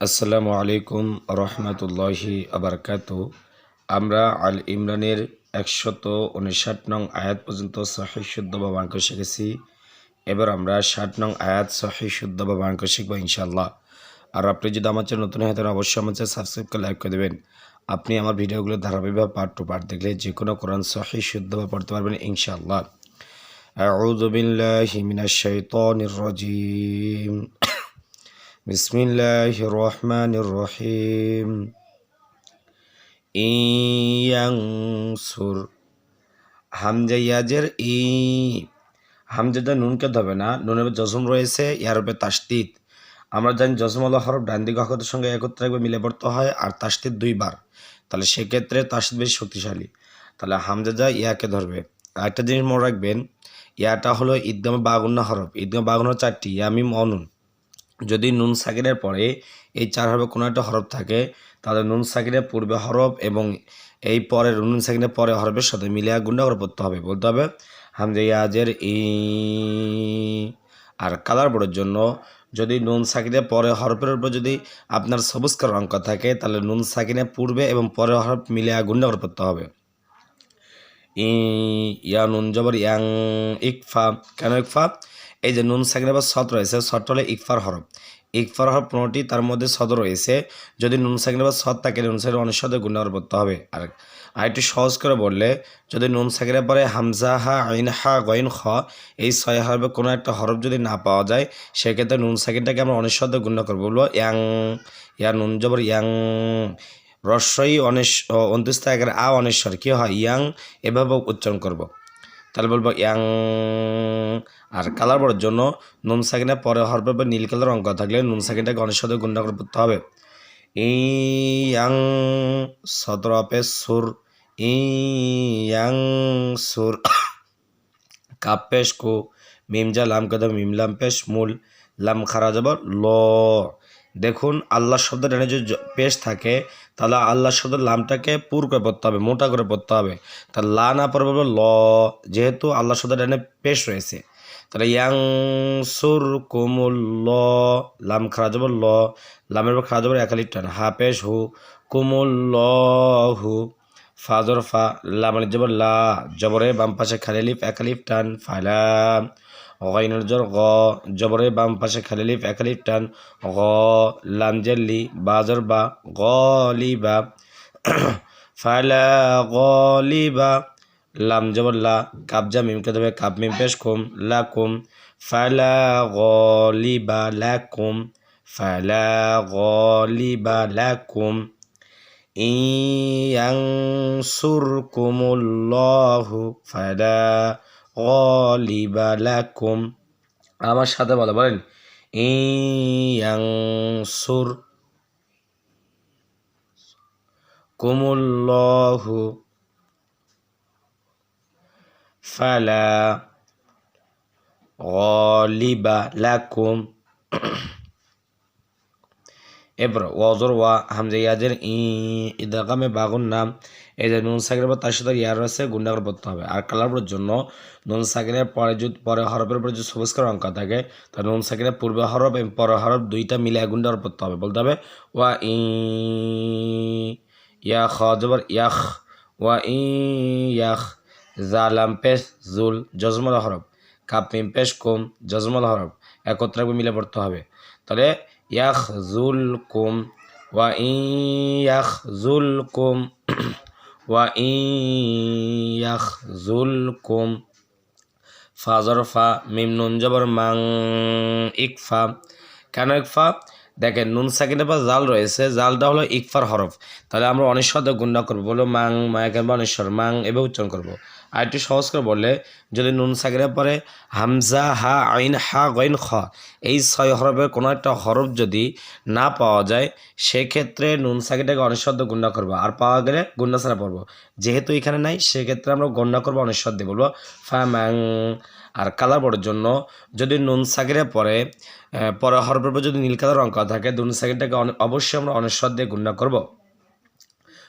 আসসালামু আলাইকুম রহমতুল্লাহি আবরকাত আমরা আল ইমরানের একশত উনষাট নং আয়াত পর্যন্ত সহি শুদ্ধ বা বাক্য শিখেছি এবার আমরা ষাট নং আয়াত সহি শুদ্ধ বা বাক্য শিখবো ইনশাল্লাহ আর আপনি যদি আমার চ্যানেল নতুন হয় তাহলে অবশ্যই আমার চ্যানেল সাবস্ক্রাইব করে লাইক করে দেবেন আপনি আমার ভিডিওগুলো ধারাবাহিকভাবে পার্ট টু পার্ট দেখলে যে কোনো কোরআন সহি শুদ্ধ বা পড়তে পারবেন ইনশাআল্লাহ أعوذ بالله من الشيطان الرجيم بسم الله الرحمن الرحيم إن ينصر হামজা ইয়াজের ই হামজাটা নুনকে ধবে না নুনের জজম রয়েছে ইয়ার উপরে তাস্তিদ আমরা জানি জজম আল্লাহ হরফ ডান দিকে হকতের সঙ্গে একত্রে একবার মিলে পড়তে হয় আর তাস্তিদ দুইবার তাহলে সেক্ষেত্রে তাস্তিদ বেশি শক্তিশালী তাহলে হামজাজা ইয়াকে ধরবে আরেকটা জিনিস মনে রাখবেন ইয়াটা হলো ঈদগামে বাগুন্না হরফ ঈদগামে বাগুন্না চারটি ইয়ামিম অনুন যদি নুন সাকিরের পরে এই চার হরফে কোনো একটা হরফ থাকে, তাহলে নুন সাকিরের পূর্বে হরফ এবং এই পরের নুন সাকিরের পরে হরফের সাথে মিলিয়ে গুন্ডা করে পড়তে হবে। বলতে হবে, হামজে ইয়াজের ই আর কালার বোর্ডের জন্য যদি নুন সাকিনের পরে হরফের উপর যদি আপনার সবুজ কালার অঙ্ক থাকে, তাহলে নুন সাকিনের পূর্বে এবং পরে হরফ মিলিয়ে গুন্ডা করে পড়তে হবে। ই, ইয়া, নুন, জবর, ইয়াং, ইকফা, কেন ইকফা? এই যে নুন সাকিনের বা সৎ রয়েছে সৎ হলে ইকফার হরফ। ইকফার হরফ পনেরোটি, তার মধ্যে সদ রয়েছে। যদি নুন সাকিনের বা সৎ থাকে, নুন সাকিনের অনেক সাথে গুণার পড়তে হবে। আর আরেকটু সহজ করে বললে, যদি নুন সাকিনের পরে হামজা, হা, আইন, হা গইন খ এই ছয় হরফে কোনো একটা হরফ যদি না পাওয়া যায়, সেক্ষেত্রে নুন সাকিনটাকে আমরা অনেক সাথে গুণা করব। বলব ইয়াং, ইয়া নুন জবর ইয়াং। রস্বই অনেশ অন্তিস্ত আ অনেশ্বর। কী হয়? ইয়াং, এভাবে উচ্চারণ করব। তাহলে বলব ইয়াং। আর কালার বড়ার জন্য নুন সাকিনে পরে হরফের পর নীল কালার অঙ্ক থাকলে নুন সাকিনটাকে গণেশ সাথে গুণা করে পড়তে হবে। ইয়াং সদর আপে সুর। ইয়াং সুর। কাপ পেশ কো। মিমজা লাম কাদা মিম লাম পেশ মূল। লাম খারা যাব ল। দেখুন আল্লাহ শব্দ ডানে যদি পেশ থাকে, তাহলে আল্লাহ শব্দ লামটাকে পুর করে পড়তে হবে, মোটা করে পড়তে হবে। তা লা না পড়বে বলব ল, যেহেতু আল্লাহ শব্দ ডানে পেশ রয়েছে। তাহলে ইয়াং সুর কোমল ল লাম খারা যাব ল, লামের পর খারা যাব একালিক টান হা পেশ হু কোমল ল হু ফাজর ফা লামের জবর লা, জবরে বাম পাশে খালিলিফ একালিফ টান, ফালা। গইনের জোর গ, জবরে বাম পাশে খালিলিফ একালিফ টান, গ। লামজেল্লি বাজর বা গলিবা ফালা গলিবা লাম জবর লা কাবজা মিমকে দেবে কাব মিম পেশ কুম, লা কুম। ফালা গলিবা লা কুম। ফালা গলিবা লা কুম। ইয়াংসুরকুমুল্লাহু ফালা গলিবা লাকুম। আমার সাথে বলো বলেন। ইয়াংসুর কুমুল্লাহু ফালা গলিবা লাকুম। এবার ওয়াজর ওয়া হামজা ইয়াজের ই ইদাকামে বাগুন নাম, এই যে নুন সাকিরের পর তার সাথে ইয়ার রয়েছে গুন্ডা পড়তে হবে। আর কালারপুরের জন্য নুন সাকিরের পরে যদি পরে হরফের পরে যদি সবুজ করে অঙ্ক থাকে, তা নুন সাকিরের পূর্বে হরফ এবং পরে হরফ দুইটা মিলে গুন্ডা পড়তে হবে, বলতে হবে, ওয়া ই ইয়া খ, জবর ইয়াখ, ওয়া ই ইয়াখ, জালাম, পেশ, জুল জজমল হরফ, কাপ পেশ, কুম জজমল হরফ, একত্রে মিলে পড়তে হবে। তাহলে يخذلكم وإن يخذلكم وإن يخذلكم ফাজরফা মিম নুন জবর মাং ইকফা কেন ইকফা দেখেন নুন সাকিনের পর জাল রয়েছে জালটা হলো ইকফার হরফ তাহলে আমরা অনিশ্বর গুণা করবো বলো মাং মায়াকের বা অনিশ্বর মাং এভাবে উচ্চারণ করবো আর একটু সহজ করে বললে, যদি নুন সাকিনের পরে হামজা, হা, আইন, হা, গইন, খ, এই ছয় হরফের কোনো একটা হরফ যদি না পাওয়া যায়, সেক্ষেত্রে নুন সাকিটাকে অনিশ্বদ্য গুণা করব। আর পাওয়া গেলে গুণা ছাড়া পড়ব। যেহেতু এখানে নাই, সেক্ষেত্রে আমরা গণ্যা করব অনিশ্বদ্য বলব। ফা ম্যাং আর কালার বোর্ডের জন্য যদি নুন সাকিরের পরে পরে হরফের পর যদি নীল কালার রং করা থাকে, নুন সাকিরটাকে অনে- অবশ্যই আমরা অনিশ্বর দিয়ে গুণা করব।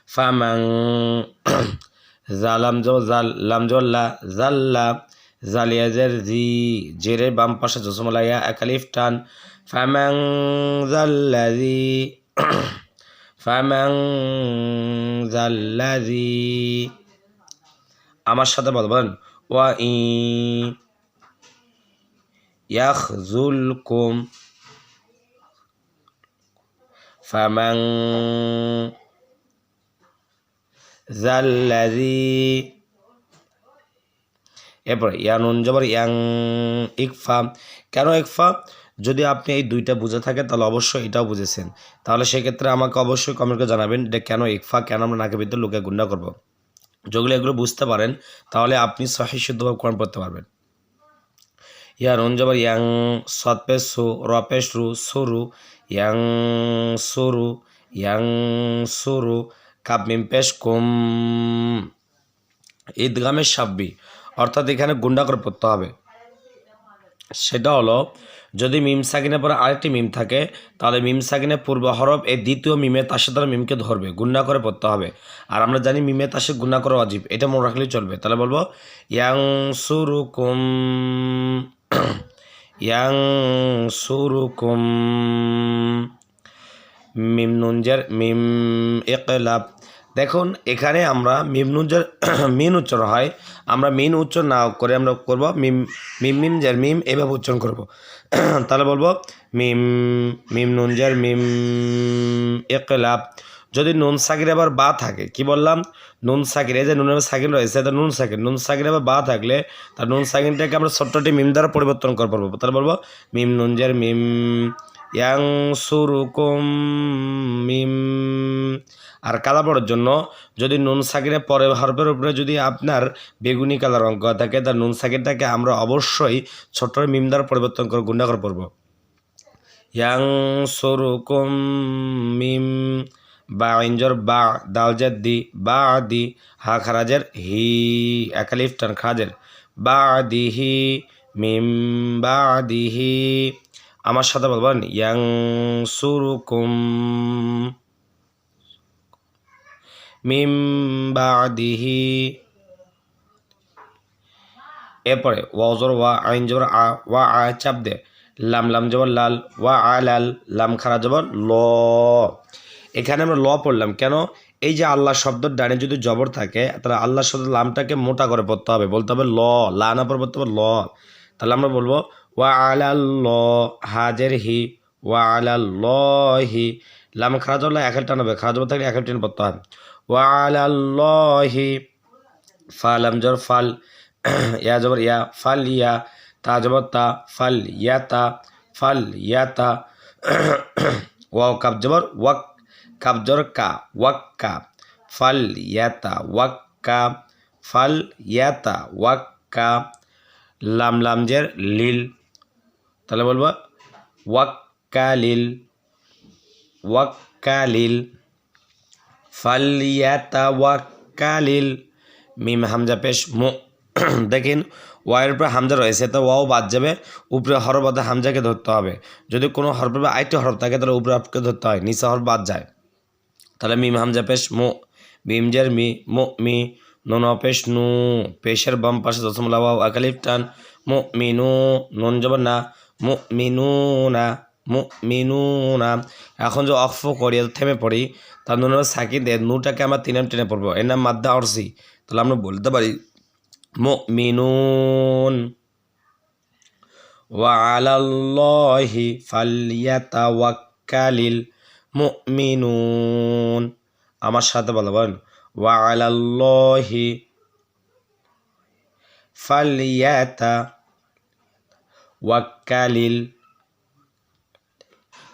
ফামাং জালাম জো জাল লামজল্লা জাল্লা জালিয়াজের জি জেরের বাম পাশে জসমলাইয়া একালিফ টান। ফামাং জাল্লাজি ফামাং জাল্লাজি আমার সাথে বলবেন ওয়া ই ইয়াখজুলকুম ফামাং জাল্লাজি এরপর ইয়ানুন জবর ইয়াং, ইকফা। কেন ইকফা? যদি আপনি এই দুইটা বুঝে থাকেন, তাহলে অবশ্যই এটাও বুঝেছেন। তাহলে সেক্ষেত্রে আমাকে অবশ্যই কমেন্ট করে জানাবেন এটা কেন ইকফা, কেন আমরা নাকের ভিতরে লোকে গুন্ডা করব। যেগুলো এগুলো বুঝতে পারেন, তাহলে আপনি সহি শুদ্ধভাবে কোরআন পড়তে পারবেন। ইয়া নুন, জবর ইয়াং সৎপে সু রপে সু সুরু, ইয়াং সুরু ইয়াং সুরু কাপ মিম পেশ কুম। ঈদগামের সাব্বি অর্থাৎ এখানে গুন্ডা করে পড়তে হবে। সেটা হলো, যদি মিম সাকিনের পরে আরেকটি মিম থাকে, তাহলে মিম সাকিনের পূর্ব হরফ এই দ্বিতীয় মিমে তাসের দ্বারা মিমকে ধরবে, গুন্ডা করে পড়তে হবে। আর আমরা জানি মিমে তাসে গুন্ডা করে অজীব এটা মনে রাখলেই চলবে। তাহলে বলব ইয়াং সুরুকুম ইয়াং সুরুকুম মিম মিম একলাপ দেখুন, এখানে আমরা মিম মিন উচ্চারণ হয়। আমরা মিন উচ্চারণ না করে আমরা করব মিম মিম মিম জের, মিম এভাবে উচ্চারণ করব। তাহলে বলব, মিম মিম নুনজের মিম একলাপ যদি নুন সাকির আবার বা থাকে, কি বললাম? নুন সাকির এই যে নুনের সাকিন রয়েছে, এটা নুন সাকিন নুন সাকির আবার বা থাকলে, তার নুন সাকিনটাকে আমরা ছোট্টটি মিম দ্বারা পরিবর্তন করে পারব তাহলে বলব, মিম নুনজের মিম ইয়াং সুরুকুম মিম। আর কালা পড়ার জন্য যদি নুন সাকিরের পরে হরফের উপরে যদি আপনার বেগুনি কালার অঙ্ক থাকে তার নুন সাকিরটাকে আমরা অবশ্যই ছোট্ট মিম দ্বারা পরিবর্তন করে গুন্ডা করে পড়ব। ইয়াং সুরুকুম মিম। বা ইঞ্জর বা দালজার দি, বা দি, হা খারাজের হি, একালিফ টান খাজের বা দিহি মিম, বা দিহি আমার সাথে বলবেন ইয়াং সুরুকুম। মিম বাদিহি। এরপরে ওয়াজর ওয়া আইন জবর আ, ওয়া আ চাপ দে। লাম লাম জবর, লাল, ওয়া আ, লাল, লাম খারা জবর, ল। এখানে আমরা ল পড়লাম। কেন? এই যে আল্লাহ শব্দের ডানে যদি জবর থাকে, তাহলে আল্লাহ শব্দ লামটাকে মোটা করে পড়তে হবে। বলতে হবে ল, লা না পরে পড়তে হবে ল। তাহলে আমরা বলব ওয়া আলাল ল হাজের হি ওয়া আলাল লাম খারাজ হলে একের টান হবে, খারাজ থাকলে একের টেন পড়তে হবে ওয়া আলাল ল হি ফাল, ইয়া, জবর, ইয়া, ফাল, ইয়া, তা, জবর, তা, ফাল, ইয়া, তা, ফাল, ইয়া, তা, ওয়াও, কাপ, জবর, ওয়াক, কাপ কা, ওয়াক ফাল, ইয়া, তা, ওয়াক, কা, ফাল, ইয়া, তা, ওয়াক, কা, লাম লামজের লিল তাহলে বলব ওয়াক্কালিল ওয়াক্কালিল ফালিয়াতা ওয়াক্কালিল মিম হামজা পেশ মো। দেখেন, ওয়াইয়ের উপরে হামজা রয়েছে, তো ওয়াও বাদ যাবে, উপরে হরফ বাদে হামজাকে ধরতে হবে। যদি কোনো হরফের বা আরেকটি হরফ থাকে, তাহলে উপরে হরফকে ধরতে হয়, নিচে হরফ বাদ যায়। তাহলে মিম হামজা পেশ মো মিমজের মি, মো, মি, নুন পেশ নু। পেশের বাম পাশে দশমলা ওয়াও আকালিফ টান, মো নুন জবর না মো মিনু না মো মিনু না এখন যে অফ করি থেমে পড়ি তার নুন সাকি দে নুটাকে আমরা তিনে টেনে পড়বো এর নাম মাদ্দা অর্সি তাহলে আমরা বলতে পারি মো মিনুন وعلى الله فليتوكل المؤمنون আমার সাথে বলবেন وعلى الله فليتوكل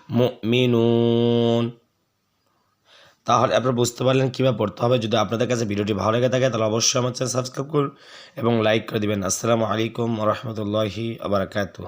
المؤمنون তাহলে আপনারা বুঝতে পারলেন কীভাবে পড়তে হবে যদি আপনাদের কাছে ভিডিওটি ভালো লেগে থাকে তাহলে অবশ্যই আমার চ্যানেল সাবস্ক্রাইব করুন এবং লাইক করে দিবেন আসসালামু আলাইকুম রহমতুল্লাহি আবরাকাতু